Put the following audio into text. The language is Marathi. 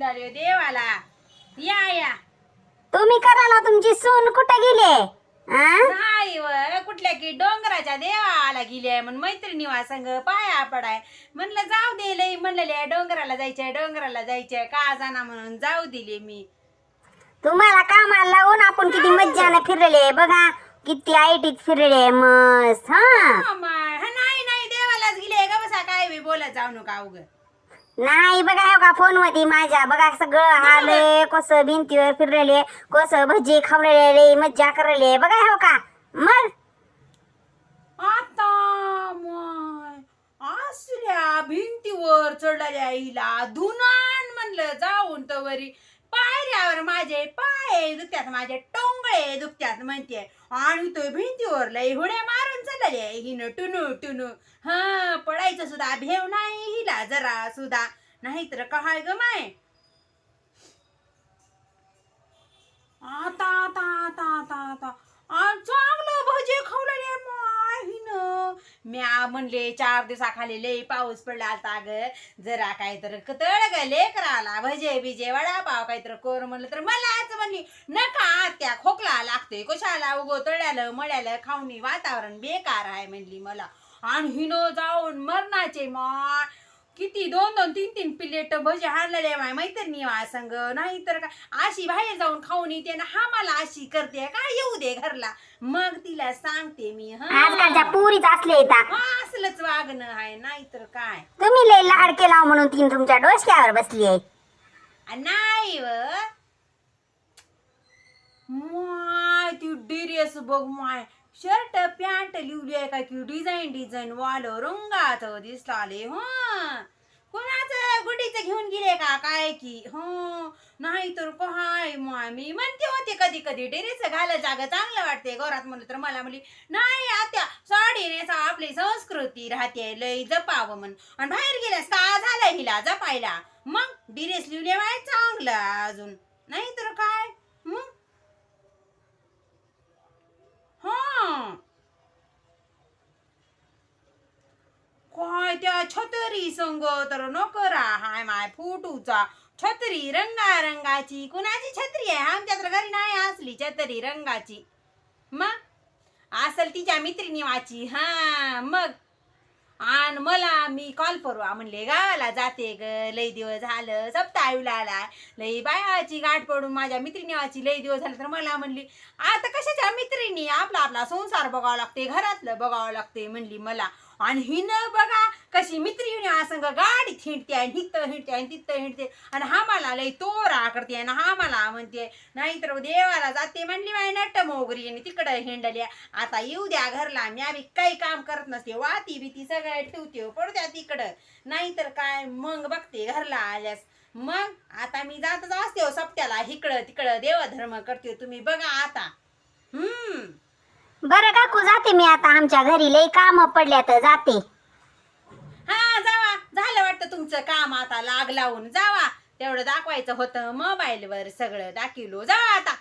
देवाला. या या. तुम्ही करा ना तुमची सून कुठे गेले नाही व कुठल्या की डोंगराच्या देवाला गेली आहे म्हणून मैत्रिणीवा संग पाया पडाय. म्हणलं जाऊ दे लई डोंगराला जायचंय डोंगराला जायचंय का जाणार म्हणून जाऊ दिले मी. तुम्हाला कामाला लावून आपण किती मज्जाने फिरले बघा. किती आयटीत फिरले मस्त हा. नाही नाही देवालाच गेले का बसा काय बोलत जाऊ नका उग नाही बघा हो का फोनमध्ये माझ्या बघा सगळं आले कसं भिंतीवर फिरलेले कसं भजी खावलेले मज्जा करले बघा हो का मग? आता असल्या भिंतीवर चढलेल्या हिला धुनान म्हणलं जाऊन तर वरी. पायऱ्यावर माझे पाय दुखत्यात माझे टोंगळे दुखत्यात म्हणते. आणि तो भिंतीवर लय हुड्या चालले हिनं टुनू टुनू. हा पडायचं सुद्धा भेव नाही हिला जरा सुद्धा. नाहीतर कहाळ ग माय म्या म्हणले चार दिवसाखाली लई पाऊस पडला आता ग जरा काय तर कतळ ग लेकराला भजे बिजे वडापाव काय तर कोर म्हणलं तर मला म्हणली नका त्या खोकला लागतोय कशाला उगो तळ्यालं मळ्यालं खाऊनी वातावरण बेकार आहे म्हणली मला. आणि हिनो जाऊन मरणाचे मॉ किती दोन दोन तीन तीन प्लेट भजे हाणलेले माय मैत्रिणी वा संग. नाही तर काय अशी बाहेर जाऊन खाऊन येते ना हा मला अशी करते काय येऊ दे घरला. मग तिला सांगते मी हा. पुरीच असले येतात असलंच वागणं आहे नाही तर काय? तुम्ही लय लाड केला म्हणून तीन तुमच्या डोसक्यावर बसली आहे. आ, नाही व. माय ती ड्रेस बघ माय. शर्ट पॅन्ट लिवली आहे काय की डिझाईन डिझाईन वाल रंगात दिसलाले ह. कोणाचं गुडीचं घेऊन गेले का? काय की ह. नाही तर काय? मामी म्हणते होते कधी कधी डेरेचं घाला जागा चांगलं वाटते. घरात म्हणलं तर मला म्हणली नाही आत्या साडी नेसा आपली संस्कृती राहते लय जपावं म्हण. आणि बाहेर गेल्यास का झालं हिला जपायला? मग डिरेस लिहिले माय चांगलं अजून. नाही तर काय? मग? हा. काय त्या छतरी संग तर नको हाय माय फुटूचा. छत्री रंगारंगाची कुणाची छत्री आहे? आमच्या तर घरी नाही असली छत्री रंगाची. मग? असल तिच्या मैत्रिणी वाची. हा मग? आणि मला मी कॉल परवा म्हणले गावाला जाते ग. लई दिवस झालं. सप्ताह येऊ लागला लई बायाची गाठ पडून माझ्या मैत्रिणीवाची लई दिवस झाले. तर मला म्हणली आता कशाच्या मित्रिणी? आपला आपला संसार बघावा लागते. घरातलं बघावं लागते. म्हणली मला. आणि हिनं बघा कशी मैत्रिणी असंग गाडी हिंडते आणि हिथं हिंडते आणि तिथं हिंडते. आणि हा मला लई तोरा करते आणि हा मला म्हणते नाहीतर देवाला जाते म्हणली माय नट मोगरी आणि तिकडं हिंडल्या. आता येऊ द्या घरला मी आम्ही काही काम करत नसते. वाती भीती सगळ्या ठेवते पडू द्या तिकडं. नाहीतर काय मग बघते घरला आल्यास. मग आता मी जातच असते हो सप्त्याला. इकडं तिकडं देवधर्म करते हो तुम्ही बघा आता. हम्म. बरं काकू जाते मी आता. आमच्या घरी लय काम पडल्या तर जाते. हा जावा. झालं वाटतं तुमचं काम आता लाग लावून. जावा. तेवढं दाखवायचं होतं मोबाईलवर सगळं. दाखिलो. जावा आता.